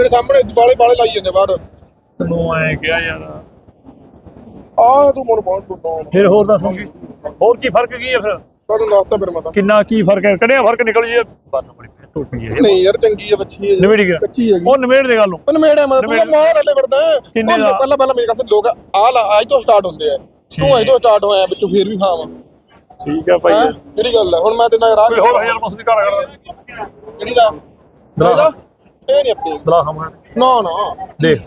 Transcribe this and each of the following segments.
ਜਿਹੜੇ ਸਾਹਮਣੇ ਬਾਲੇ ਬਾਲੇ ਲਾਈ ਜਾਂਦੇ ਬਾਹਰ। ਤੈਨੂੰ ਐ ਕਿਹਾ ਯਾਰ। ਆ ਤੂੰ ਮਨ ਪਹੁੰਚ ਤੂੰ ਫਿਰ ਹੋਰ ਦੱਸ ਹੋਰ ਕੀ ਫ਼ਰਕ ਕੀ ਹੈ ਫਿਰ? ਤੁਹਾਨੂੰ ਦੱਸਤਾ ਫਿਰ ਮੈਂ ਤਾਂ। ਕਿੰਨਾ ਕੀ ਫ਼ਰਕ ਹੈ? ਕੱਢਿਆ ਫ਼ਰਕ ਨਿਕਲ ਜੀ ਬੰਨ ਬੜੀ ਹੈ। ਨਹੀਂ ਯਾਰ ਚੰਗੀ ਹੈ ਬੱਚੀ ਹੈ। ਨਵੇੜੀ ਕੱਚੀ ਹੈਗੀ। ਉਹ ਨਵੇੜ ਦੇ ਗੱਲ ਨੂੰ। ਮੇੜੇ ਮੈਂ ਤੂੰ। ਮਾਂ ਥੱਲੇ ਵੜਦਾ ਹੈ। ਕਿੰਨੇ ਦਾ? ਪਹਿਲਾਂ ਪਹਿਲਾਂ ਮੇਰੇ ਕੋਲ ਲੋਕ ਆ ਲਾ ਅੱਜ ਤੋਂ ਸਟਾਰਟ ਹੁੰਦੇ ਆ। ਤੂੰ ਅੱਜ ਤੋਂ ਸਟਾਰਟ ਹੋਇਆ ਵਿੱਚੋਂ ਫੇਰ ਵੀ ਖਾਵਾਂ। ਠੀਕ ਹੈ ਭਾਈ। ਹੈਂ? ਕਿਹੜੀ ਗੱਲ ਹੈ। ਹੁਣ ਮੈਂ ਤੇਨਾਂ ਰਾਹ ਕੋਈ ਹੋਰ ਹਜ਼ਾਰ ਮਸਦੀ ਘਰ ਕਰਦਾ ਕਿਹੜੀ ਦਾ? ਦਰਾ। ਇਹ ਨਹੀਂ ਆਪੇ ਦਲਾ ਹਮਾ ਨਾ ਨਾ। ਦੇਖ।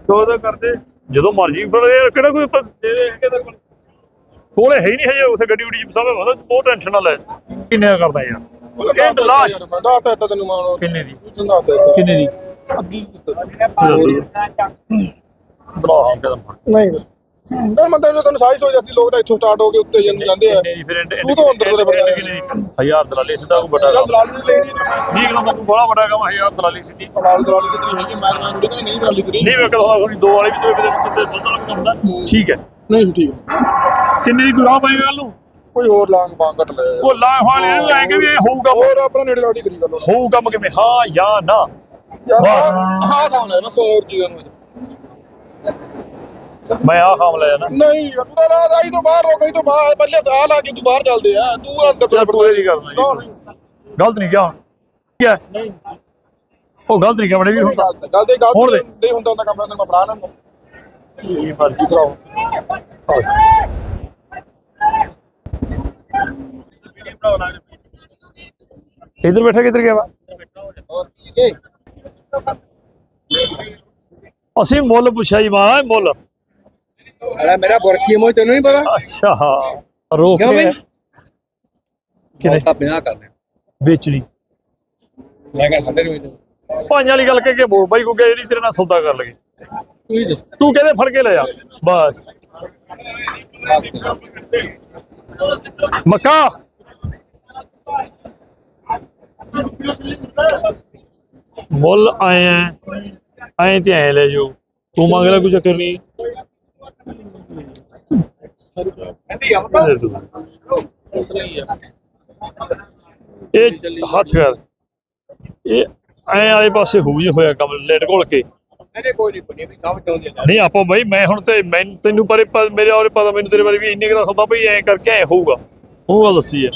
ਕੋਦਾ ਕਰਦੇ। ਜਦੋਂ ਮਰਜ਼ੀ ਪਰ ਯਾਰ ਕਿਹੜਾ ਕੋਈ ਪ- ਦੇ ਦੇ ਕਿਹਦਾ ਕੋਲ। ਕੋਲੇ ਹੈ ਹੀ ਨਹੀਂ ਹਜੇ ਉਸੇ ਗੱਡੀ ਉਡੀ ਸਭ ਬਹੁਤ ਬਹੁਤ ਟੈਨਸ਼ਨ ਨਾਲ ਹੈ। ਕਿੰਨੇ ਦਾ ਕਰਦਾ ਯਾਰ? ਇਹ ਲਾਸਟ ਡਾਟਾ ਤਾਂ ਤੈਨੂੰ ਮਾਣੋ ਕਿੰਨੇ ਦੀ? ਦੇ ਕਿੰਨੇ ਦੀ? ਅੱਧੀ ਬਲਾ ਹਾਂ ਕਦਮ ਨਹੀਂ। ਨਹੀਂ ਮੈਂ ਤੈਨੂੰ ਤੈਨੂੰ ਸਾਈ ਸੋ ਜਾਂਦੀ ਲੋਕ ਤਾਂ ਇੱਥੋਂ ਸਟਾਰਟ ਹੋ ਕੇ ਉੱਤੇ ਜਾਂਦੇ ਜਾਂਦੇ ਆ। ਦੀ ਫਿਰ ਤੂੰ ਤਾਂ ਅੰਦਰ ਦੀ ਹਜ਼ਾਰ ਦਲਾਲੀ ਸਿੱਧਾ ਕੋ ਬਟਾ ਦਲਾਲੀ ਲੈਣੀ ਨਹੀਂ। ਕਿਲੋ ਮੈਨੂੰ ਬੜਾ ਬੜਾ ਕੰਮ ਹਜ਼ਾਰ ਦਲਾਲੀ ਸਿੱਧੀ। ਦਲਾਲੀ ਦਲਾਲੀ ਤੇਰੀ ਹੈਗੀ ਮੈਂ ਮੈਂ ਨਹੀਂ ਦਲਾਲੀ ਤੇਰੀ। ਨਹੀਂ ਮੈਂ ਕਹਦਾ ਕੋਈ ਦੋ ਵਾਲੀ ਵੀ ਤੇਰੇ ਤੇ ਬਦਲ ਕੇ ਹੁੰਦਾ। ਠੀਕ ਹੈ। ਨਹੀਂ ਠੀਕ ਕਿੰਨੇ ਦੀ ਗੁਰਾਹ ਪਾਏਗਾ ਕੱਲ ਨੂੰ? ਕੋਈ ਹੋਰ ਲਾਂਗ ਬਾਂਗ ਘਟ ਲੈ। ਉਹ ਲਾ ਹਾਲੇ ਇਹਨੂੰ ਐ ਕਿ ਵੀ ਇਹ ਹੋਊਗਾ ਹੋਰ ਆਪਣਾ ਨੇੜੇ ਲਾੜੀ ਕਰੀ ਗੱਲ ਹੋਊ ਕੰਮ ਕਿਵੇਂ? ਹਾਂ ਜਾਂ ਨਾ? ਬਸ। ਹਾਂ ਕੌਣ ਹੈ ਬਸ ਹੋਰ ਕੀ ਕਰਨਾ ਮੈਂ ਆ ਖਾਮ ਲਿਆ ਨਾ ਨਹੀਂ ਯਾਰ ਤੂੰ ਤਾਂ ਰਾਤ ਆਈ ਤੋਂ ਬਾਹਰ ਹੋ ਗਈ ਤੋਂ ਬਾਹਰ ਪਹਿਲੇ ਸਾਲ ਆ ਕੇ ਤੂੰ ਬਾਹਰ ਚੱਲਦੇ ਆ ਤੂੰ ਅੰਦਰ ਯਾਰ ਪੂਰੇ ਦੀ ਕਰਨਾ ਨਾ ਜੀ ਨਹੀਂ ਗਲਤ ਨਹੀਂ ਕਿਹਾ ਕੀ ਹੈ ਨਹੀਂ ਉਹ ਗਲਤ ਨਹੀਂ ਕਿਹਾ ਬੜੇ ਵੀ ਹੁੰਦਾ ਗੱਲ ਤੇ ਗੱਲ ਤੇ ਗੱਲ ਹੋਰ ਦੇ। ਨਹੀਂ ਹੁੰਦਾ ਹੁੰਦਾ ਕੰਮ ਮੈਂ ਬਣਾ ਲੈਂਦਾ ਕੀ ਮਰਜ਼ੀ ਕਰਾਓ ਇਧਰ ਬੈਠਾ ਕਿੱਧਰ ਗਿਆ ਵਾ ਅਸੀਂ ਮੁੱਲ ਪੁੱਛਿਆ ਜੀ ਮਾਂ ਮੁੱਲ ਅਰੇ ਮੇਰਾ ਬੁਰਕੀ ਮੋਈ ਤੈਨੂੰ ਨਹੀਂ ਪਤਾ? ਅੱਛਾ ਰੋਕ ਕਿਉਂ ਕੇ? ਕਿਨੇ ਤਾਂ 50 ਕਰ ਦੇ। ਵੇਚਣੀ ਮੈਂ ਕਿਹਾ ਸਾਡੇ ਨੂੰ ਭਾਈਆਂ ਵਾਲੀ ਗੱਲ ਕਹਿ ਕੇ ਬੋਲ ਬਾਈ ਕੋ ਜਿਹੜੀ ਤੇਰੇ ਨਾਲ ਸੌਦਾ ਕਰ ਲਗੇ ਤੂੰ ਹੀ ਦੱਸ। ਤੂੰ ਕਹਿੰਦੇ ਫੜ ਕੇ ਲੈ ਜਾ ਬਸ। ਮੱਕਾ। ਮੁੱਲ ਆਏ ਐ ਆਏ ਤੇ ਐ ਲੈ ਜੋ ਤੂੰ ਮੰਗ ਲੈ ਕੋਈ ਚੱਕਰ ਨਹੀਂ ਇਹ ਹੱਥ ਕਰ ਇਹ ਐ ਵਾਲੇ ਪਾਸੇ ਹੋ ਜੇ ਹੋਇਆ ਕੰਮ ਲੇਟ ਘੋਲ ਕੇ। ਨਹੀਂ ਕੋਈ ਨਹੀਂ ਕੋਈ ਨਹੀਂ ਕੰਮ ਚਾਹੁੰਦੇ ਨਹੀਂ ਆਪਾਂ ਬਾਈ ਮੈਂ ਹੁਣ ਤੇ ਮੈਂ ਤੈਨੂੰ ਪਰੇ ਮੇਰੇ ਬਾਰੇ ਪਤਾ ਮੈਨੂੰ ਤੇਰੇ ਬਾਰੇ ਵੀ ਇੰਨੇ ਕੁ ਦਾ ਸੌਦਾ ਬਈ ਐ ਕਰਕੇ ਐ ਹੋਊਗਾ। ਉਹ ਗੱਲ ਦੱਸੀ ਐ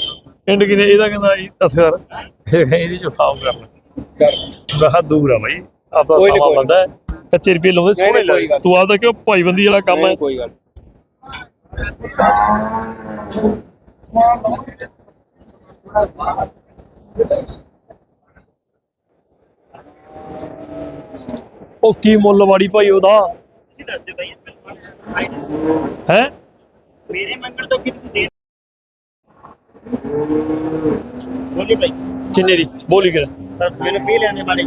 ਐਂਡ ਕਿਨੇ ਇਹਦਾ ਕਹਿੰਦਾ ਇਹ ਇਹਦੀ ਜੋ ਖਾਓ ਕਰ ਲੈ ਬਹੁਤ ਦੂਰ ਆ ਬਾਈ ਆਪਦਾ ਸਮਾਂ। ਬੰਦਾ। ਕੱਚੇ ਰੁਪਏ ਲਾਉਂਦੇ ਸੋਹਣੇ ਲੱਗਦੇ। ਤੂੰ ਆਪਦਾ ਕਿਉਂ ਭਾਈਬੰਦੀ ਵਾਲਾ ਕੰਮ ਹੈ? ਕੋਈ ਗੱਲ ਉਹ ਕੀ ਮੁੱਲ ਵਾੜੀ ਭਾਈ ਉਹਦਾ? ਦੱਸਦੇ ਭਾਈ ਹੈ? ਮੇਰੇ ਮੰਗਣ ਤੋਂ ਕਿੰਨੀ ਦੇ ਬੋਲੀ ਭਾਈ। ਕਿੰਨੇ ਦੀ? ਬੋਲੀ ਕਰ ਸਰ ਮੈਨੂੰ ਪੀ ਲੈਣੇ ਵਾਲੇ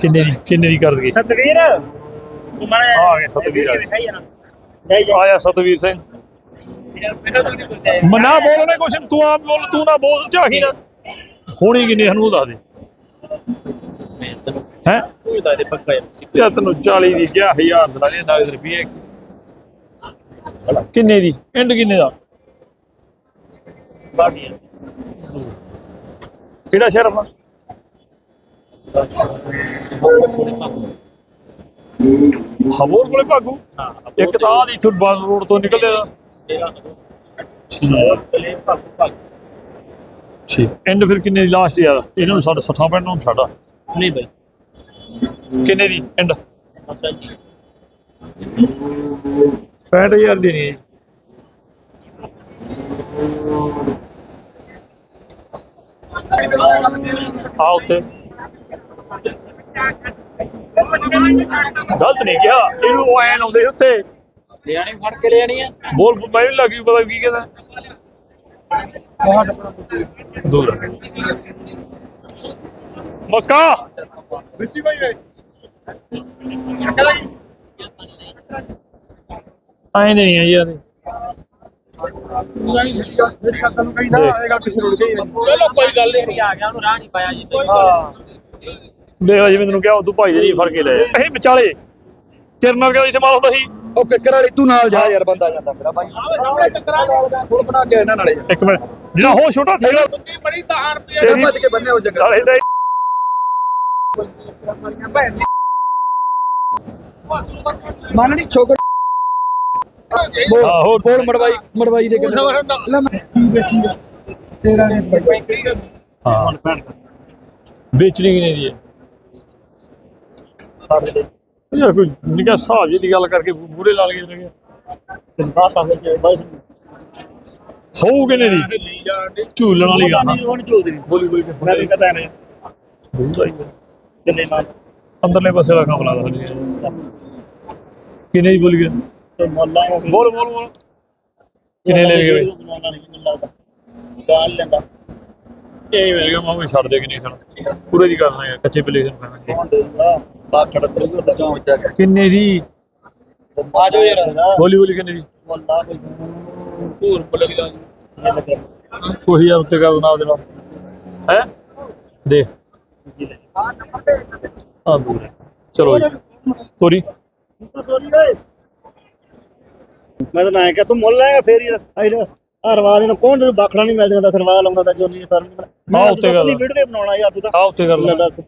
ਕਿੰਨੇ ਦੀ? ਕਿੰਨੇ ਦੀ ਕਰ ਦਈਏ ਸਤਵੀਰ। ਤੂੰ ਮਾਰੇ ਆ ਗਿਆ ਸਤਵੀਰ ਆ ਗਿਆ। ਆਇਆ ਸਤਵੀਰ ਸਿੰਘ। ਮਨਾ ਬੋਲਣੇ ਕੁਛ, ਤੂੰ ਆਪ ਬੋਲ, ਤੂੰ ਨਾ ਬੋਲ, ਝਾਕੀ ਨਾ। ਹੋਣੀ ਕਿੰਨੇ, ਸਾਨੂੰ ਦੱਸ ਦੇ। ਹੈ? ਤੂੰ ਤਾਂ ਦੇ ਪੱਕਾ ਯਾ ਤੈਨੂੰ 40 ਦੀ ਕਿਹਾ 1000 ਦਾ ਲੈ ਨਗਦ ਰੁਪਏ ਕਿੰਨੇ ਦੀ? ਐਂਡ ਕਿੰਨੇ ਦਾ? ਕਿਹੜਾ ਸ਼ਹਿਰ ਆਪਣਾ? ਹਬੋਰ ਕੋਲੇ ਭਾਗੂ? ਇੱਕ ਤਾਂ ਆਹ ਇੱਥੋਂ ਬਾਲ ਰੋਡ ਤੋਂ ਨਿਕਲਦੇ ਆ ਤੇਰਾ ਠੀਕ। ਐਂਡ ਫਿਰ ਕਿੰਨੇ ਦੀ ਲਾਸਟ ਯਾਰ ਇਹਨਾਂ ਨੂੰ ਸਾਡਾ 60 ਪੈਣ ਨੂੰ ਸਾਡਾ। ਨਹੀਂ ਭਾਈ ਕਿੰਨੇ ਦੀ ਐਂਡ ਅਸਾਂ ਜੀ। 65000 ਦੀ ਨਹੀਂ। ਆ ਉੱਥੇ। ਗਲਤ ਨਹੀਂ ਕਿਹਾ। ਇਹਨੂੰ ਉਹ ਐਨ ਆਉਂਦੇ ਸੀ ਉੱਥੇ। ਲਿਆਣੀ ਫੜ ਕੇ ਲਿਆਣੀ ਆ। ਬੋਲ ਮੈਂ ਵੀ ਲੱਗੀ ਪਤਾ ਕੀ ਕਹਿੰਦਾ। ਦੂਰ। ਮੱਕਾ। ਵਿੱਚੀ ਕੋਈ ਹੈ ਐਂ ਨਹੀਂ ਆ ਯਾਰ। ਨਾ ਨੂੰ ਚਲੋ ਕੋਈ ਗੱਲ ਨਹੀਂ ਆ ਗਿਆ ਉਹਨੂੰ ਰਾਹ ਨਹੀਂ ਪਾਇਆ ਜੀ। ਹਾਂ। ਦੇਖ ਜਿਵੇਂ ਤੈਨੂੰ ਕਿਹਾ ਉਦੋਂ ਭਾਈ ਜੀ ਫੜ ਕੇ ਲੈ ਅਸੀਂ ਵਿਚਾਲੇ। ਕਿਰਨ ਵਰਗਾ ਇੱਥੇ ਮਾਲ ਹੁੰਦਾ ਸੀ? ਉਹ ਕਿੱਕਰ ਵਾਲੀ ਤੂੰ ਨਾਲ ਜਾ। ਯਾਰ ਬੰਦਾ ਜਾਂਦਾ ਮੇਰਾ ਬਾਈ ਫੁੱਲ ਬਣਾ ਕੇ ਇਹਨਾਂ ਨਾਲੇ। ਇੱਕ ਮਿੰਟ। ਜਿਹੜਾ ਹੋ ਛੋਟਾ ਥੇੜਾ ਬੜੀ ਤਾਂ ਰੁਪਏ ਜਾ ਭੱਜ ਕੇ ਬੰਨੇ ਹੋ ਜੰਗਲ। ਨਾਲੇ ਤਾਂ ਮੰਨ ਨਹੀਂ ਛੋਕਰ ਆਹੋ। ਬੋਲ ਮੜਵਾਈ ਮੜਵਾਈ ਦੇ ਕਿੰਨੇ ਲੈ ਮੈਂ ਕੀ ਵੇਚੂਗਾ ਤੇਰਾ ਨੇ ਹਾਂ। ਵੇਚਣੀ ਨਹੀਂ ਦੀ ਹੈ ਯਾਰ ਕੋਈ ਨਿਕਾ ਹਿਸਾਬ ਜੀ ਦੀ ਗੱਲ ਕਰਕੇ ਮੂਰੇ ਲਾ ਲਗੇ ਲਗੇ ਹੋਊ। ਕਿ ਨਹੀਂ ਦੀ ਝੂਲਣ ਵਾਲੀ ਗੱਲ ਆ। ਬੋਲੀ ਬੋਲੀ ਮੈਂ ਤੈਨੂੰ ਕਹਤਾ ਨਹੀਂ ਬੋਲਦਾ ਹੀ। ਕਿੰਨੇ ਨਾਲ? ਅੰਦਰਲੇ ਪਾਸੇ ਦਾ ਕੰਮ ਲੱਗਦਾ ਕਿੰਨੇ ਦੀ ਬੋਲੀ ਗਿਆ ਤੇ ਮੱਲਾ ਹੋ ਬੋਲ ਬੋਲ ਬੋਲ। ਕਿੰਨੇ ਲੈ ਬਈ? ਗਾਲ ਲੈਂਦਾ। ਇਹ ਮਿਲ ਗਿਆ ਮਾਂ ਛੱਡ ਦੇ ਕਿ ਨਹੀਂ ਛੱਡ ਪੂਰੇ ਦੀ ਕਰਨਾ ਹੈ ਕੱਚੇ ਪਲੇ ਨੂੰ ਖਾਣਾ ਉਹ ਤਾਂ ਕੇ। ਕਿੰਨੇ ਦੀ ਆ ਜਾਓ ਯਾਰ ਬੋਲੀ ਬੋਲੀ ਕਿੰਨੇ ਦੀ ਕੋਈ। ਹਜ਼ਾਰ ਉੱਤੇ ਕਰ ਬਣਾ ਦੇਣਾ ਹੈ? ਦੇ ਆ ਦੂਰ ਚਲੋ ਜੀ। ਤੋਰੀ। ਮੈਂ ਤਾਂ ਨਾ ਕਿ ਤੂੰ ਮੁੱਲ ਲਾਏਗਾ ਫੇਰ ਹੀ ਹਰਵਾ ਦੇ ਕੌਣ ਤੈਨੂੰ ਬਾਖੜਾ ਨਹੀਂ ਮਿਲਦਾ ਸਰਵਾ ਲਾਉਂਦਾ ਤਾਂ ਜੋਨੀ ਸਰ ਮੈਂ ਉੱਤੇ ਗੱਲ। ਵੀਡੀਓ ਬਣਾਉਣਾ ਯਾਰ ਤੂੰ ਤਾਂ। ਆ ਉੱਤੇ ਕਰ ਲੈ ਲੈ। ਦੱਸ।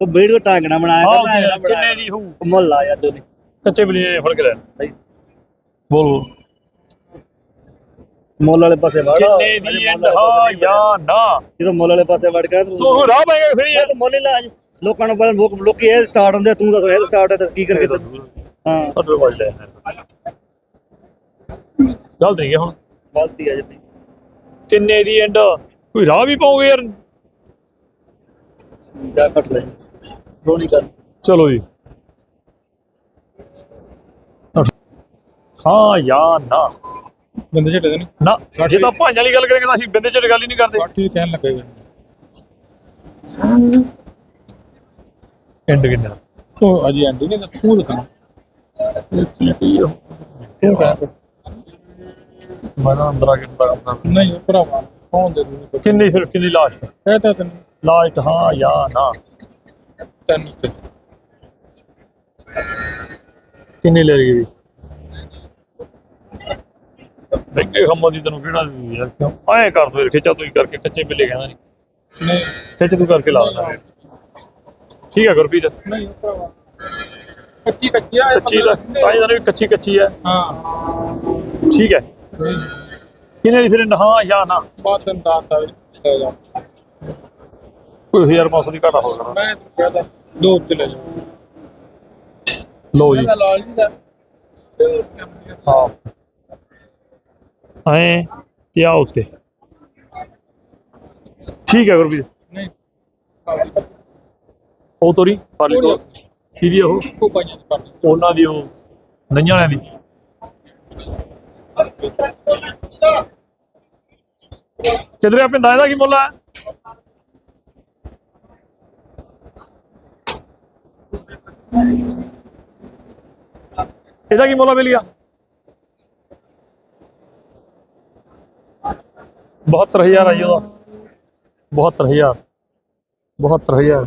ਉਹ ਵੀਡੀਓ ਟਾਂਗਣਾ ਬਣਾਇਆ ਤਾਂ ਮੈਂ ਕਿੰਨੇ ਦੀ ਹੋਊ? ਮੁੱਲ ਆ ਯਾਰ ਜੋਨੀ ਕੱਚੇ ਪਲੇ ਫੜ ਕੇ ਲੈ। ਸਹੀ। ਬੋਲ। ਮੁੱਲ ਵਾਲੇ ਪਾਸੇ ਵੜ ਕਿੰਨੇ ਦੀ ਐਂਡ? ਹਾਂ ਜਾਂ ਨਾ। ਜਦੋਂ ਮੁੱਲ ਵਾਲੇ ਪਾਸੇ ਵੜ ਕੇ ਤੂੰ ਤੂੰ ਰਾਹ ਪਾਏਗਾ ਫਿਰ ਯਾਰ। ਤਾਂ ਮੁੱਲ ਹੀ ਲਾ ਅੱਜ ਲੋਕਾਂ ਨੂੰ ਪਹਿਲਾਂ ਲੋਕ ਲੋਕੀ ਇਹ ਸਟਾਰਟ ਹੁੰਦੇ ਆ, ਤੂੰ ਦੱਸ ਇਹ ਸਟਾਰਟ ਹੈ ਤਾਂ ਕੀ ਕਰਕੇ ਹਾਂ। ਤੁਹਾਡੇ ਕੋਲ ਲੈ। ਗਲਤ ਨਹੀਂ ਗਿਆ ਹੁਣ। ਗਲਤੀ ਆ ਜੀ। ਕਿੰਨੇ ਦੀ ਐਂਡ? ਕੋਈ ਰਾਹ ਵੀ ਪਾਓਗੇ ਯਾਰ। ਜਾ ਕੱਟ ਲੈ। ਰੋਣੀ ਕਰ ਚਲੋ ਜੀ। ਹਾਂ ਜਾਂ ਨਾ। ਬੰਦੇ ਛੱਡੇ ਦੇ ਨਹੀਂ ਨਾ ਜੇ ਤਾਂ ਭਾਂਜਾਂ ਵਾਲੀ ਗੱਲ ਕਰਾਂਗੇ ਤਾਂ ਅਸੀਂ ਬੰਦੇ ਚ ਗੱਲ ਹੀ ਨਹੀਂ ਕਰਦੇ। 60 ਕਹਿਣ ਲੱਗੇਗਾ ਐਂਡ ਕਿੰਨਾ? ਉਹ ਅਜੀ ਐਂਡੀ ਨਹੀਂ ਤੂੰ ਤੂੰ ਅੰਦਰ ਆ ਕੇ ਨਹੀਂ ਭਰਾਵਾ ਕੌਣ ਦੇ ਦੂੰ ਕਿੰਨੀ ਫਿਰ ਕਿੰਨੀ ਲਾਸਟ ਕਹਿਤਾ ਤੈਨੂੰ ਲਾਸਟ ਹਾਂ ਜਾਂ ਨਾ ਤੈਨੂੰ ਤੇ ਕਿੰਨੀ ਲੈ ਗਈ ਬੈਂਕੇ ਖੰਮੋ ਦੀ ਤੈਨੂੰ ਕਿਹੜਾ ਦੇ ਯਾਰ ਕਿਉਂ ਐ ਕਰ ਦੋ ਯਾਰ ਖਿੱਚਾ ਤੂੰ ਹੀ ਕਰਕੇ ਕੱਚੇ ਬਿੱਲੇ ਕਹਿੰਦਾ ਨਹੀਂ ਨਹੀਂ ਖਿੱਚ ਤੂੰ ਕਰਕੇ ਲਾ ਦੇਣਾ ਠੀਕ ਹੈ ਗੁਰਪ੍ਰੀਤ ਨਹੀਂ ਭਰਾਵਾ ਕੱਚੀ ਕੱਚੀ ਆ ਕੱਚੀ ਦਾ ਤਾਂ ਹੀ ਵੀ ਕੱਚੀ ਕੱਚੀ ਹੈ ਹਾਂ ਠੀਕ ਹੈ ਕਿੰਨੇ ਦੀ ਫਿਰ ਹਾਂ ਜਾਂ ਨਾ ਬਾਤ ਤੈਨੂੰ ਦੱਸਦਾ ਵੀ ਲੈ ਜਾ ਕੋਈ 1000 500 ਦੀ ਘਾਟਾ ਹੋ ਜਾਣਾ। ਮੈਂ ਕਹਦਾ ਦੋ ਉੱਤੇ ਲੈ ਜਾ ਲਓ ਜੀ। ਲਾਲ ਜੀ ਦਾ। ਹਾਂ। ਐ ਤੇ ਆ ਉੱਤੇ। ਠੀਕ ਹੈ ਗੁਰਪ੍ਰੀਤ ਨਹੀਂ ਉਹ ਤੋਰੀ। ਪਾਲੀ ਤੋਂ। ਕਿਹਦੀ ਉਹ? ਕੋ ਪਾਈਆਂ ਕਰ ਉਹਨਾਂ ਦੀ ਉਹ ਨਈਆਂ ਵਾਲਿਆਂ ਦੀ। ਕਿਧਰੇ ਆ ਪਿੰਦਾ ਇਹਦਾ ਕੀ ਮੁੱਲ ਹੈ ਇਹਦਾ ਕੀ ਮੁੱਲ ਆ ਬਿਲਿਆ 72000 ਆਈ ਉਹਦਾ 72000 72000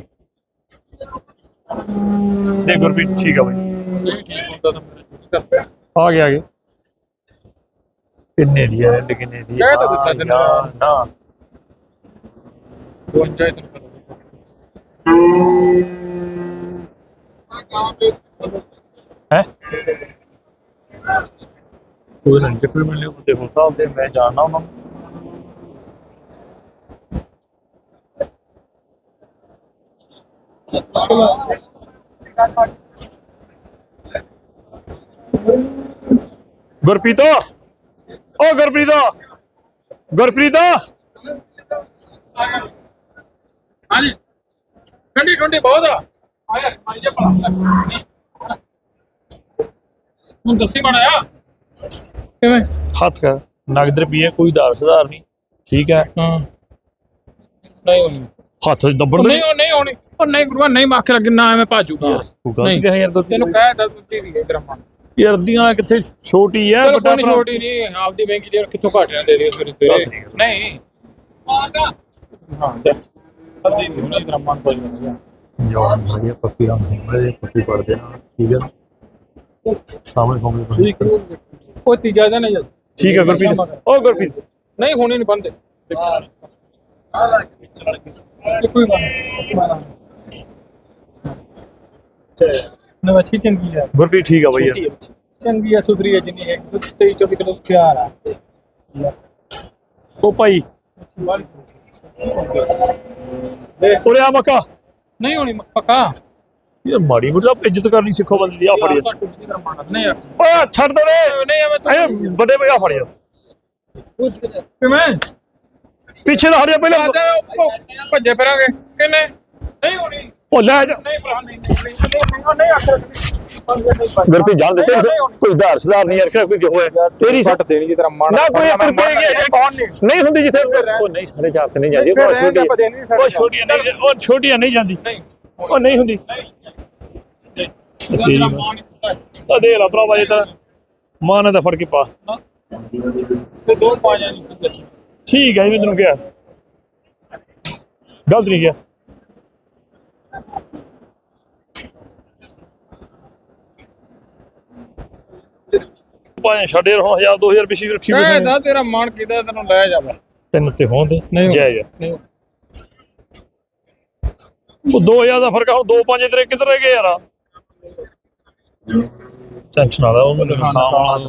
ਦੇ ਗੁਰਪ੍ਰੀਤ ਠੀਕ ਆ ਬਈ ਨਹੀਂ ਠੀਕ ਹੁੰਦਾ ਤਾਂ ਮੇਰੇ ਕਰਦਾ ਆ ਗਿਆ ਆ ਗਿਆ ਕਿੰਨੇ ਦੀ ਹੈ ਰੈਂਡ ਕਿੰਨੇ ਦੀ ਕਹਿ ਤਾਂ ਦਿੱਤਾ ਤੈਨੂੰ ਯਾਰ, ਨਾ 52 ਹੀ ਤੈਨੂੰ ਪਤਾ ਹੈ ਕੋਈ ਨਾ ਚੱਕਰ ਮਿਲਨੇ ਉਹ ਦੇਖੋ ਸਾਹਿਬ ਦੇ ਮੈਂ ਜਾਣਦਾ ਉਹਨਾਂ ਨੂੰ ਗੁਰਪ੍ਰੀਤ ਓ ਗੁਰਪ੍ਰੀਤ ਗੁਰਪ੍ਰੀਤ ਹਾਂਜੀ ਠੰਡੀ ਠੰਡੀ ਬਹੁਤ ਆ ਆਇਆ ਮਾਈ ਜੇ ਪੜਾ ਹੁਣ ਦੱਸੀ ਬਣਾਇਆ ਕਿਵੇਂ? ਹੱਥ ਕਰ। ਨਗਦ ਰੁਪਈਏ ਕੋਈ ਦਾਰ ਸੁਧਾਰ ਨਹੀਂ। ਠੀਕ ਹੈ। ਹਾਂ। ਨਹੀਂ ਹੋਣੀ। ਹੱਥ ਉਹ ਦੇ। ਨਹੀਂ ਉਹ ਨਹੀਂ ਹੋਣੀ। ਉਹ ਨਹੀਂ ਗੁਰੂਆ ਨਹੀਂ ਮਾਖੇ ਲੱਗੇ ਨਾ ਐਵੇਂ ਭਾਜੂਗਾ ਤੂੰ ਗਲਤ ਕਿਹਾ ਯਾਰ ਤੈਨੂੰ ਕਹਿ ਦੱਸ ਦਿੱਤੀ ਦੀ ਤੇਰਾ ਮਨ ਯਾਰ ਦੀਆਂ ਕਿੱਥੇ ਛੋਟੀ ਹੈ ਵੱਡਾ ਕੋਈ ਭਰਾ। ਛੋਟੀ ਨਹੀਂ ਆਪਦੀ ਮਹਿੰਗੀ ਦੇ ਕਿੱਥੋਂ ਘਟ ਜਾਂਦੇ ਦੇ ਸਵੇਰੇ ਸਵੇਰੇ। ਨਹੀਂ। ਹਾਂ ਜਾ। ਸੱਜੀ ਨਹੀਂ ਤੇਰਾ ਮਨ ਕੋਈ ਨਹੀਂ ਯਾਰ ਵਧੀਆ ਪੱਕੀ ਰੰਗ ਨਹੀਂ ਬੜੇ ਪੱਕੀ ਪੜਦੇ ਨਾ ਠੀਕ ਹੈ ਸਾਹਮਣੇ ਸਾਹਮਣੇ ਉਹ ਤੀਜਾ ਦਿਨ ਹੈ ਜੀ ਠੀਕ ਹੈ ਗੁਰਪ੍ਰੀਤ ਉਹ ਗੁਰਪ੍ਰੀਤ ਨਹੀਂ ਹੁਣੇ ਨਹੀਂ ਬੰਦੇ ਕੋਈ ਗੱਲ ਨਹੀਂ ਨਵੱਛੀ ਚੰਗੀ ਹੈ ਗੁਰਪ੍ਰੀਤ ਠੀਕ ਆ ਬਈ ਯਾਰ ਚੰਗੀ ਹੈ ਸੁਧਰੀ ਹੈ ਜਿੰਨੀ ਹੈ 23 24 ਕਿਲੋ ਤਿਆਰ ਆ ਉਹ ਭਾਈ ਉਰੇ ਆ ਮੱਕਾ ਨਹੀਂ ਹੋਣੀ ਪੱਕਾ ਯਾਰ ਮਾੜੀ ਮੋਟੀ ਤਾਂ ਇੱਜ਼ਤ ਕਰਨੀ ਸਿੱਖੋ ਬੰਦੇ ਦੀ ਆ ਫੜੀ ਨਹੀਂ ਯਾਰ ਓਏ ਛੱਡ ਦੇ ਵੇ ਨਹੀਂ ਐਵੇਂ ਐ ਤੂੰ ਵੱਡੇ ਭਈਆ ਫੜਿਆ ਕਿਵੇਂ ਪਿੱਛੇ ਦਾ ਹਟਿਆ ਪਹਿਲਾਂ ਭੱਜੇ ਫਿਰਾਂਗੇ ਕਿੰਨੇ ਨਹੀਂ ਹੋਣੀ ਉਹ ਲੈ ਜਾ ਨਹੀਂ ਭਰਾ ਨਹੀਂ ਨਹੀਂ ਨਹੀਂ ਨਹੀਂ ਆਖਰ ਗੁਰਪ੍ਰੀਤ ਜਾਣ ਦਿੱਤੇ ਕੋਈ ਉਧਾਰ ਸੁਧਾਰ ਨਹੀਂ ਯਾਰ ਕੋਈ ਹੋਇਆ ਤੇਰੀ ਫੱਟ ਦੇਣੀ ਜੀ ਤੇਰਾ ਮਾਣ ਨਾ ਕੋਈ ਇੱਕ ਰੁਪਏ ਨਹੀਂ ਨਹੀਂ ਹੁੰਦੀ ਜਿੱਥੇ ਉਹ ਨਹੀਂ ਸਾਡੇ ਚਾਰ ਤੇ ਨਹੀਂ ਜਾਂਦੀ ਉਹ ਛੋਟੀ ਉਹ ਛੋਟੀਆਂ ਨਹੀਂ ਉਹ ਛੋਟੀਆਂ ਨਹੀਂ ਜਾਂਦੀ। ਉਹ ਨਹੀਂ ਹੁੰਦੀ। ਆ। ਦੇ ਲਾ ਭਰਾਵਾ ਇਹ ਤਾਂ ਮਾਂ ਨੇ ਤਾਂ ਫੜ ਕੇ ਪਾ। ਤੇ ਦੋ ਪਾ ਜਾਣੀ ਠੀਕ ਹੈ ਜੀ ਮੈਂ ਤੈਨੂੰ ਕਿਹਾ। ਗਲਤ ਨਹੀਂ ਕਿਹਾ। ਪਾਏ ਛੱਡੇ ਹੁਣ 1000 2000 ਪਿਛੀ ਰੱਖੀ ਬੈਠੇ ਨੇ। ਦਾ ਤੇਰਾ ਮਾਣ ਕਿਦਾ ਤੈਨੂੰ ਲੈ ਜਾਵਾ ਤਿੰਨ ਤੇ ਹੋਣ ਦੇ। ਨਹੀਂ ਜੈ ਜੈ। ਨਹੀਂ ਉਹ 2000 ਦਾ ਫ਼ਰਕ ਆ, ਹੁਣ ਦੋ ਪੰਜ ਤੇਰੇ ਕਿੱਧਰ ਰਹਿ ਗਏ ਯਾਰ? ਟੈਨਸ਼ਨ ਆਦਾ ਉਹਨੂੰ ਖਾਵਾਂ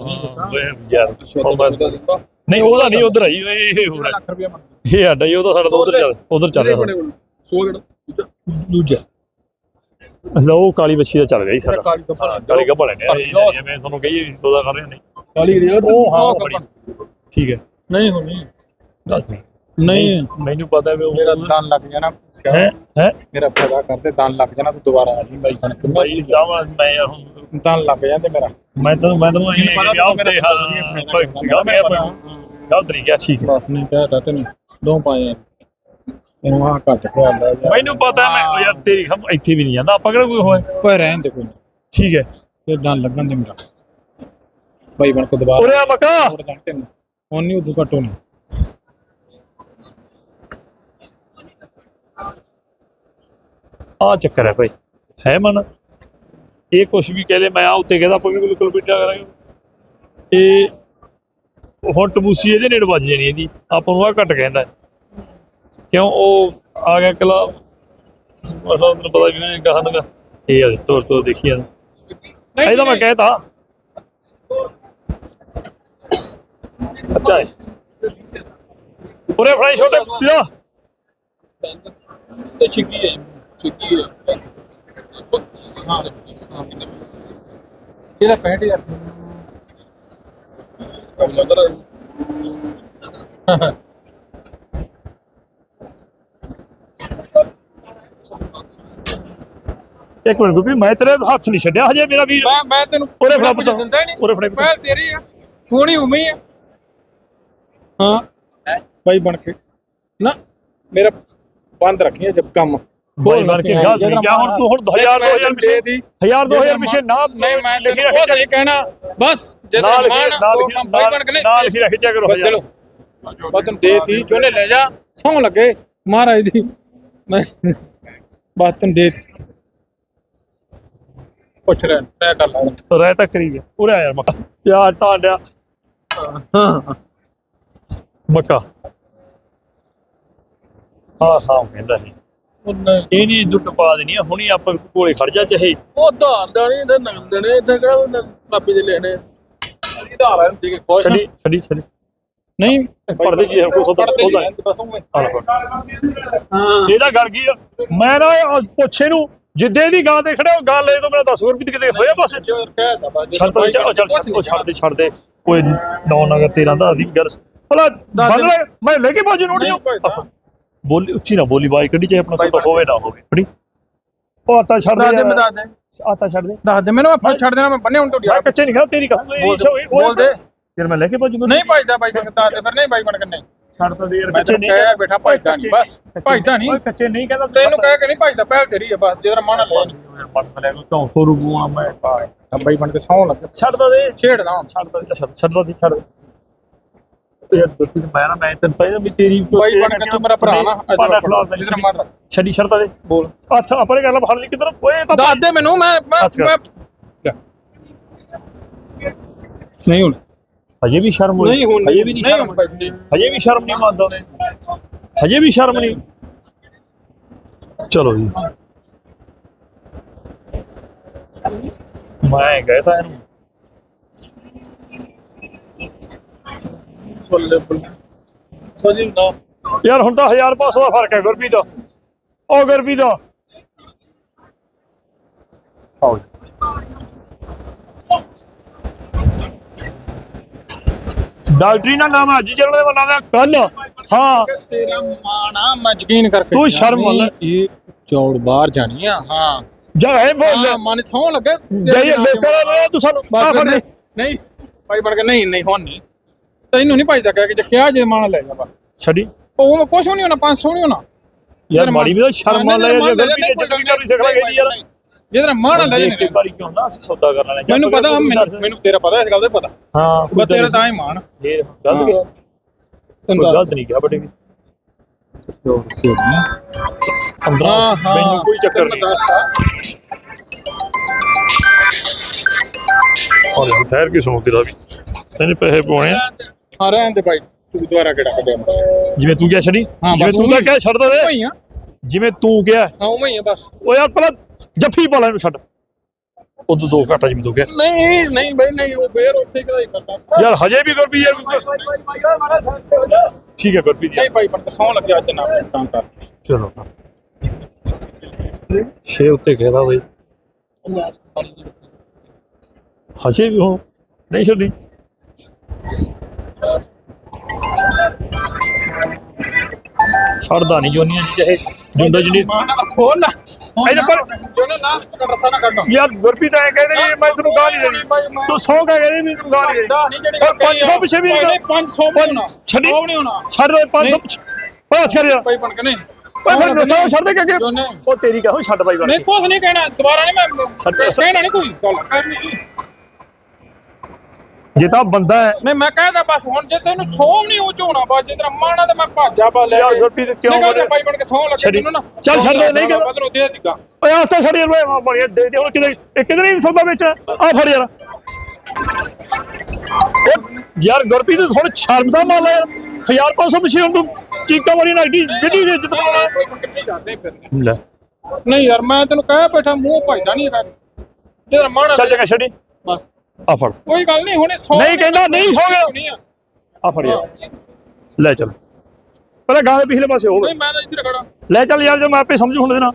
ਯਾਰ ਹੁਣ ਮੈਂ- ਨਹੀਂ ਉਹਦਾ ਨਹੀਂ ਉਧਰ ਆਈ ਇਹ ਹੋਰ ਹੈ ਲੱਖ ਰੁਪਇਆ ਮੰਗ ਇਹ ਸਾਡਾ ਹੀ ਉਹਦਾ ਸਾਡਾ ਉਧਰ ਚੱਲ ਉਧਰ ਚੱਲ ਰਿਹਾ ਸੋ ਜਿਹੜਾ ਦੂਜਾ। ਲੋ ਕਾਲੀ ਬੱਚੀ ਦਾ ਚੱਲ ਗਿਆ ਜੀ ਸਾਡਾ ਕਾਲੀ ਕੱਪੜਾ ਕਾਲੀ ਗੱਭਾ ਲੈਣੇ ਜਿਵੇਂ ਤੁਹਾਨੂੰ ਕਹੀਏ ਵੀ ਸੌਦਾ ਕਰ ਰਹੇ ਨਹੀਂ। ਕਾਲੀ ਰੇਡ ਉਹ ਹਾਂ ਉਹ ਬੜੀ ਠੀਕ ਹੈ। ਨਹੀਂ ਹੋਣੀ ਗਲਤ ਨਹੀਂ। ਨਹੀਂ ਮੈਨੂੰ ਪਤਾ ਵੀ ਉਹ ਮੇਰਾ ਦਨ ਲੱਗ ਜਾਣਾ ਹੈ? ਹੈ? ਮੇਰਾ ਫਾਇਦਾ ਕਰਦੇ ਦਨ ਲੱਗ ਜਾਣਾ ਤੂੰ ਦੁਬਾਰਾ ਆ ਜੀ ਬਾਈ ਬਣ ਕੇ ਭਾਈ ਜਾਵਾਂ ਮੈਂ ਹੁਣ। ਦਨ ਲੱਗ ਜਾਂਦੇ ਮੇਰਾ। ਮੈਂ ਤੈਨੂੰ ਮੈਂ ਤੈਨੂੰ ਇਹ ਵਿਆਹ ਤੂੰ ਹਾਂ ਕਰੇਗਾ, ਮੈਂ ਮੈਨੂੰ ਗਲਤ ਤਰੀਕਾ ਠੀਕ ਹੈ। ਬਸ ਨਹੀਂ ਕਹਿਦਾ ਤੈਨੂੰ। ਦੋ ਪਾਏ ਇਹਨੂੰ ਆ ਘੱਟ ਖਿਆਲ ਲੈ ਜਾ ਮੈਨੂੰ ਪਤਾ ਮੈਂ ਯਾਰ ਤੇਰੀ ਖਮ ਇੱਥੇ ਵੀ ਨਹੀਂ ਜਾਂਦਾ ਆਪਾਂ ਕਿਹੜਾ ਕੋਈ ਹੋਏ? ਪਰ ਰਹਿਣ ਦੇ ਕੋਈ ਨੀ। ਠੀਕ ਹੈ। ਫਿਰ ਦਨ ਲੱਗਣ ਦੇ ਮੇਰਾ। ਬਾਈ ਬਣ ਕੇ ਦੁਬਾਰਾ ਉਰੇ ਆ ਮੱਕਾ। ਹੋਰ ਦਨ ਤੈਨੂੰ ਹੁਣ ਨਹੀਂ ਉਦੋਂ ਘਟੋ ਨਹੀਂ ਆ ਚੱਕਰ ਹੈ ਭਾਈ। ਹੈ ਮਨ। ਇਹ ਕੁਛ ਵੀ ਕਹਲੇ ਮੈਂ ਆ ਉੱਤੇ ਕਹਿੰਦਾ ਆਪਾਂ ਬਿਲਕੁਲ ਬਿਟਾ ਕਰਾਂਗੇ? ਇਹ ਹੁਣ ਟਬੂਸੀ ਇਹਦੇ ਨੇੜੇ ਵੱਜ ਜਾਣੀ ਇਹਦੀ। ਆਪਾਂ ਨੂੰ ਆ ਘਟ ਕਹਿੰਦਾ ਹੈ। ਕਿਉਂ ਉਹ ਆ ਗਿਆ ਕਲਾ ਮਸਲਾ ਮੈਨੂੰ ਪਤਾ ਵੀ ਨਹੀਂ ਕਹਾਂ ਨਾ ਇਹ ਆ ਤੋਰ ਤੋਰ ਦੇਖੀ ਆ ਇਹਦਾ ਮੈਂ ਕਹਿਤਾ। ਅੱਛਾ। ਹੈ ਉਰੇ ਫੜਾਈ ਛੋਟੇ ਵੀਰਾ। ਤੇ ਛਿੱਕੀ ਹੈ ਛਿੱਕੀ ਹੈ। ਇਹਦਾ 65000 ਕੰਮ ਲੱਗ ਰਿਹਾ ਇੱਕ ਮਿੰਟ ਗੁੱਪੀ ਮੈਂ ਤੇਰੇ ਹੱਥ ਨਹੀਂ ਛੱਡਿਆ ਹਜੇ ਮੇਰਾ ਵੀਰ ਮੈਂ ਮੈਂ ਤੈਨੂੰ ਉਰੇ ਫੜਾ ਕੁਝ ਪੁੱਤ। ਦਿੰਦਾ ਨਹੀਂ। ਉਰੇ ਫੜਾ। ਪਹਿਲ ਤੇਰੀ ਆ। ਹੋਣੀ ਉਮੀ ਆ। ਹਾਂ। ਬਾਈ ਬਣ ਕੇ। ਨਾ ਮੇਰਾ ਬੰਦ ਰੱਖੀਆਂ ਜਬ ਕੰਮ। ਬਾਈ ਬਣ ਕੇ ਗੱਲ ਨਹੀਂ ਕਿਹਾ ਹੁਣ ਤੂੰ ਹੁਣ 1000 2000 ਪਿਛੇ ਦੀ 1000 2000 ਪਿਛੇ ਨਾ ਨਹੀਂ ਮੈਂ ਲਿਖੀ ਰੱਖ ਨਹੀਂ ਕਹਿਣਾ ਬਸ ਜਦੋਂ ਨਾਲ ਮਾਨ ਨਾਲ ਉਹ ਕੰਮ ਬਾਈ ਬਣ ਕੇ ਨਹੀਂ ਨਾਲ ਹੀ ਰੱਖ ਚਾ ਕਰੋ ਹਜ਼ਾਰ। ਬਦਲੋ ਬਦਨ ਦੇਤੀ ਚੋਨੇ ਲੈ ਜਾ। ਸੌਂ ਲੱਗੇ। ਮਹਾਰਾਜ ਦੀ ਮੈਂ ਬਸ ਤੈਨੂੰ ਦੇਤੀ। ਪੁੱਛ ਰਿਹਾ ਤੈ ਕਰ ਲਾ ਰਹਿ ਤਾਂ ਕਰੀ ਗਿਆ ਉਰੇ ਆ ਯਾਰ ਮੱਕਾ। ਯਾ ਟਾਂਡਿਆ। ਮੱਕਾ। ਹਾਂ ਹਾਂ ਕਹਿੰਦਾ ਸੀ। ਇਹ ਨਹੀਂ ਦੁੱਟ ਪਾ ਦੇਣੀ ਆ, ਹੁਣੀ ਆਪਾਂ ਕੋਲੇ ਖੜ ਜਾ ਚਾਹੇ। ਉਹ ਧਾਰ ਦਾਣੀ ਤੇ ਨਗਦ ਦੇਣੇ ਇੱਥੇ ਕਿਹੜਾ ਉਹਨੇ ਕਾਪੀ ਦੇ ਲੈਣੇ। ਅਲੀ ਧਾਰ ਆਂ ਦੇ ਕੇ ਖੁਸ਼ ਛੱਡੀ ਛੱਡੀ ਛੱਡੀ। ਨਹੀਂ ਪੜਦੇ ਕੀ ਹੈ ਕੋਈ ਸੋਦਾ ਸੋਦਾ ਇਹਦਾ ਗੱਲ ਕੀ ਆ? ਮੈਂ ਨਾ ਪੁੱਛੇ ਨੂੰ ਜਿੱਦੇ ਦੀ ਗਾਂ ਤੇ ਖੜਿਆ ਉਹ ਗਾਂ ਲੈ ਤੋਂ ਮੇਰਾ 10 ਰੁਪਏ ਕਿਤੇ ਹੋਇਆ ਬਸ ਦਾ ਛੱਡ ਦੇ ਚੱਲ ਚੱਲ ਛੱਡ ਦੇ ਛੱਡ ਦੇ। ਓਏ ਨੌ ਨਗਰ 13 ਦਾ ਦੀ ਗੱਲ। ਭਲਾ ਬੰਨ ਲੈ ਮੈਂ ਲੈ ਕੇ ਨਹੀਂ ਭੇਜਦਾ। ਬੋਲੀ ਉੱਚੀ ਨਾ ਬੋਲੀ ਬਾਈ ਕੱਢੀ ਚਾਹੇ ਆਪਣਾ ਸੋਤਾ ਹੋਵੇ ਨਾ ਹੋਵੇ। ਫੜੀ। ਉਹ ਆਤਾ ਛੱਡ ਦੇ ਦੇ ਮੈਂ। ਦੱਸ ਦੇ। ਆਤਾ ਛੱਡ ਦੇ। ਦੱਸ ਦੇ ਮੈਨੂੰ ਮੈਂ ਛੱਡ ਦੇਣਾ ਮੈਂ ਬੰਨੇ ਹੁਣ ਮੈਂ ਕੱਚੇ ਨਹੀਂ ਖਾ ਤੇਰੀ ਕਹਾਂ ਬੋਲ- ਦੇ। ਫਿਰ ਮੈਂ ਲੈ ਕੇ ਬਾਜੂ ਨਹੀਂ ਭਾਈਦਾ ਬਾਈ ਬਣ ਕੇ ਦੱਸ ਦੇ ਫਿਰ ਨਹੀਂ ਬਾਈ ਬਣ ਕੇ ਨਹੀਂ। ਛੱਡ ਤਾਂ ਦੇ ਯਾਰ ਮੈਂ ਕੱਚੇ ਤੈਨੂੰ ਨਹੀਂ ਕਹਿਆ ਬੈਠਾ ਭਜਦਾ ਨਹੀਂ ਬਸ ਭਜਦਾ ਨਹੀਂ ਕੱਚੇ ਨਹੀਂ ਕਹਿੰਦਾ ਤੈਨੂੰ ਕਹਿ ਕੇ ਨਹੀਂ ਭਜਦਾ ਪਹਿਲ ਤੇਰੀ ਹੈ ਬਸ ਜਿਹੜਾ ਮਨ ਲੈ ਪੱਟ ਲੈ ਕਿਉਂ ਖੋਰੂ ਬੂਆ ਮੈਂ ਬਾਈ ਬਣ ਕੇ ਸੌਂ ਲੱਗ। ਛੱਡ ਤਾਂ ਦੇ। ਛੇੜਦਾ ਹੁਣ। ਛੱਡ ਤਾਂ ਛੱਡ ਛੱਡ ਤਾਂ ਦੇ, ਛੱਡ ਦੇ। ਯਾਰ ਦੁੱਤੀ ਮੈਂ ਨਾ ਮੈਂ ਤੈਨੂੰ ਪਹਿਲਾਂ ਵੀ ਤੇਰੀ ਬਾਈ ਬਣ ਕੇ ਤੂੰ ਮੇਰਾ ਭਰਾ ਨਾ ਜਿੱਧਰ ਮਾਰ ਛੱਡੀ ਸ਼ਰਤਾਂ ਦੇ ਬੋਲ। ਅੱਛਾ ਆਪਣੇ ਗੱਲ ਫੜ ਲਈ ਕਿਧਰ? ਓਏ ਤਾਂ ਦੱਸ ਦੇ ਮੈਨੂੰ ਮੈਂ। ਮੈਂ ਨਹੀਂ ਹੁਣ। ਹਜੇ ਵੀ ਸ਼ਰਮ ਹੋਈ ਨਹੀਂ ਹੁਣ ਹਜੇ ਵੀ ਨਹੀਂ ਨਹੀਂ ਸ਼ਰਮ ਹੁਣ ਭਾਈ ਨਹੀਂ। ਹਜੇ ਵੀ ਸ਼ਰਮ ਨਹੀਂ ਮੰਨਦਾ ਹਜੇ ਵੀ ਸ਼ਰਮ ਨਹੀਂ ਚਲੋ ਜੀ ਮੈਂ ਕਹਤਾ ਇਹਨੂੰ ਬੱਲੇ ਬੱਲੇ ਭਾਜੀ ਨਾ ਯਾਰ ਹੁਣ ਤਾਂ 1500 ਦਾ ਫ਼ਰਕ ਹੈ ਗੁਰਪ੍ਰੀਤ ਦਾ ਉਹ ਗੁਰਪ੍ਰੀਤ ਦਾ ਆਓ ਡਾਕਟਰੀ ਨਾ ਨਾਮ ਅੱਜ ਚੱਲਣ ਦੇ ਬੰਦਾ ਦਾ ਕੱਲ। ਹਾਂ। ਤੇਰਾ ਮਾਣਾ ਮੈਂ ਯਕੀਨ ਕਰਕੇ ਤੂੰ ਸ਼ਰਮ ਮੰਨ। ਇਹ ਚੌੜ ਬਾਹਰ ਜਾਣੀ ਆ ਹਾਂ। ਜਾ ਹੈ ਬੋਲ। ਮਨ ਸੌ ਲੱਗੇ। ਜਾਈ ਲੋਕਾਂ ਦਾ ਲੈ ਤੂੰ ਸਾਨੂੰ ਨਹੀਂ। ਨਹੀਂ ਭਾਈ ਬਣ ਕੇ ਨਹੀਂ ਨਹੀਂ ਹੁਣ ਨਹੀਂ। ਤੈਨੂੰ ਨਹੀਂ ਭਾਈ ਦਾ ਕਹਿ ਕੇ ਜੇ ਕਿਹਾ ਜੇ ਮਾਣਾ ਲੈ ਜਾ ਬਸ। ਛੱਡੀ। ਉਹ ਕੁਛ ਨਹੀਂ ਹੋਣਾ 500 ਨਹੀਂ ਹੋਣਾ। ਯਾਰ ਮਾੜੀ ਵੀ ਸ਼ਰਮ ਮੰਨ ਲੈ ਜੇ ਨੇ ਚੱਕਰੀ ਕਰ ਵੀ ਸਿੱਖ ਲਾਂਗੇ ਜੀ ਯਾਰ। ਜੇ ਤੇਰਾ ਮਾਣਾ ਲੈ ਜਾ ਵਾਰੀ ਕਿਉਂ ਨਾ ਅਸੀਂ ਸੌਦਾ ਕਰ ਲੈਣਾ ਮੈਨੂੰ ਪਤਾ ਮੈਨੂੰ ਮੈਨੂੰ ਤੇਰਾ ਪਤਾ ਇਸ ਗੱਲ ਦਾ ਪਤਾ। ਹਾਂ ਬਸ ਤੇਰਾ ਤਾਂ ਹੀ ਮਾਣ। ਇਹ ਗਲਤ ਗਿਆ ਤੈਨੂੰ ਗਲਤ ਨਹੀਂ ਗਿਆ ਬੜੇ ਵੀ ਅੰਦਰਾਂ ਹਾਂ ਮੈਨੂੰ ਕੋਈ ਚੱਕਰ ਤੈਨੂੰ ਨਹੀਂ। ਔਰ ਠਹਿਰ ਕੇ ਸੁਣੋ ਤੇਰਾ ਵੀ। ਇਹਨੇ ਪੈਸੇ ਪਾਉਣੇ ਆ। ਹਾਂ ਰਹਿਣ ਦੇ ਭਾਈ। ਤੂੰ ਦੁਬਾਰਾ ਕਿਹੜਾ ਕੱਢਿਆ ਜਿਵੇਂ ਤੂੰ ਕਿਹਾ ਛੱਡੀ ਹਾਂ, ਜਿਵੇਂ ਤੂੰ ਤਾਂ ਕਿਹਾ ਛੱਡਦਾ ਦੇ। ਜਿਵੇਂ ਤੂੰ ਕਿਹਾ। ਹਾਂ ਉਵੇਂ ਹੀ ਆ ਬਸ। ਉਹ ਯਾਰ ਪਹਿਲਾਂ ਜੱਫੀ ਪਾ ਲੈ ਇਹਨੂੰ ਛੱਡ। ਉਦੋਂ ਦੋ ਘਾਟਾ ਜਿਵੇਂ ਤੂੰ ਕਿਹਾ ਨਹੀਂ ਨਹੀਂ ਬਈ ਨਹੀਂ ਉਹ ਫੇਰ ਉੱਥੇ ਹੀ ਕਰਦਾ ਯਾਰ ਹਜੇ ਵੀ ਗੁਰਪੀ ਯਾਰ ਠੀਕ ਹੈ ਗੁਰਪੀ ਜੀ। ਨਹੀਂ ਭਾਈ ਕੇ ਸੌ ਲੱਗਿਆ ਅੱਜ ਨਾ। ਤਾਂ ਕਰ। ਚਲੋ। ਛੇ ਉੱਤੇ ਕਹਿਦਾ ਬਈ। ਹਜੇ ਵੀ ਹੋ ਨਹੀਂ ਛੱਡੀ। ਛੱਡਦਾ ਨਹੀਂ ਜੋਨੀਆਂ ਜੀ ਚਾਹੇ ਜੁੰਡਾ ਜਿੰਨੀ ਮਾਂ ਨਾਲ ਖੋਲ ਨਾ। ਇਹਦੇ ਪਰ- ਜੋ ਨਾ ਨਾ ਰਸਾ ਨਾ ਕੱਢੋ। ਯਾਰ ਗੁਰਪ੍ਰੀਤ ਐ ਕਹਿੰਦੇ ਜੀ ਮੈਂ ਤੈਨੂੰ ਗਾਹ ਨਹੀਂ ਦੇਣੀ ਤੂੰ ਸੌ ਕਹਿ ਕਹਿੰਦੇ ਵੀ ਤੈਨੂੰ ਗਾਹ ਨਹੀਂ ਦੇਣੀ? ਨਹੀਂ ਔਰ 500 ਪਿੱਛੇ ਵੀ ਨਹੀਂ 500 ਵੀ ਹੋਣਾ। ਛੱਡੀ। ਸੌ ਨਹੀਂ ਹੋਣਾ। ਛੱਡ ਦੇ 500 ਪਿੱਛੇ ਓਏ ਅਸਕਰ ਯਾਰ। ਭਾਈ ਬਣ ਕੇ ਨਹੀਂ। ਓਏ ਫਿਰ ਦੱਸੋ ਛੱਡ ਦੇ ਕਿ ਜੋ ਉਹ ਤੇਰੀ ਕਹੋ ਛੱਡ ਬਾਈ ਬਣ ਨਹੀਂ ਕੁਝ ਨਹੀਂ ਕਹਿਣਾ। ਦੁਬਾਰਾ ਨਹੀਂ ਮੈਂ ਛੱਡ। ਕਹਿਣਾ ਨਹੀਂ ਕੋਈ। ਗੱਲ ਕਰਨੀ। ਜੇ ਤਾਂ ਬੰਦਾ ਹੈ। ਨਹੀਂ ਮੈਂ ਕਹਿੰਦਾ ਬਸ ਹੁਣ ਜੇ ਤੈਨੂੰ ਸੌ ਨਹੀਂ ਉਹ ਝੋਣਾ ਬਸ ਜੇ ਤੇਰਾ ਮਾਣਾ ਤੇ ਮੈਂ ਭਾਜਾ ਬਾ ਲੈ ਯਾਰ ਕੇ। ਗੁਰਪ੍ਰੀਤ ਕਿਉਂ ਬੜੇ- ਭਾਈ ਬਣ ਕੇ ਸੌ ਲੱਗੇ। ਤੈਨੂੰ ਨਾ। ਚੱਲ ਛੱਡ ਦੇ, ਨਹੀਂ ਕਹਿੰਦਾ। ਬਦਲੋ ਦੇ ਦਿੱਗਾ ਓਏ ਆਸਤਾ ਛੱਡ ਯਾਰ ਓਏ ਬੜੀਆ ਦੇ ਦੇ ਹੁਣ ਕਿਤੇ ਇੱਕ ਕਿਤੇ ਨਹੀਂ ਸੌਦਾ ਵਿੱਚ? ਆ ਫੜ ਯਾਰ। ਯਾਰ ਗੁਰਪ੍ਰੀਤ ਥੋੜਾ ਸ਼ਰਮ ਦਾ ਮਾਲ ਹੈ ਯਾਰ 1500 ਪਿੱਛੇ ਹੁਣ ਤੂੰ ਚੀਕਾਂ ਵਾਲੀ ਲੱਗਦੀ ਜਿਹੜੀ ਇੱਜ਼ਤ ਬਣਾਉਣਾ ਭਾਈ ਬਣ ਕੇ ਨਹੀਂ ਜਾਂਦੇ ਫਿਰ? ਲੈ। ਨਹੀਂ ਯਾਰ ਮੈਂ ਤੈਨੂੰ ਕਹਿ ਬੈਠਾ ਮੂੰਹ ਭਜਦਾ ਨਹੀਂ ਹੈਗਾ। ਤੇਰਾ ਮਾਣਾ ਚੱਲ ਚੰਗਾ ਛੱਡੀ। ਬਸ। ਆ ਫੜ। ਕੋਈ ਗੱਲ ਨਹੀਂ ਹੁਣੇ ਸੌ ਨਹੀਂ ਕਹਿੰਦਾ, ਨਹੀਂ ਹੋ ਗਿਆ। ਆ। ਫੜ ਯਾਰ। ਲੈ ਚੱਲ। ਪਹਿਲਾਂ ਗਾਂ ਦੇ ਪਿਛਲੇ ਪਾਸੇ ਹੋਵੇ ਨਹੀਂ ਮੈਂ ਤਾਂ ਇੱਧਰ ਖੜਾ। ਲੈ ਚੱਲ ਯਾਰ ਜੇ ਮੈਂ ਆਪੇ ਸਮਝੂ ਹੁਣ ਇਹਦੇ ਨਾਲ।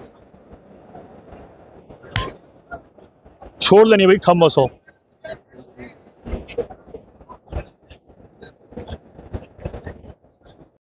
ਛੋੜ ਲੈਣੀ ਬਈ ਖੰਮ ਸੌ।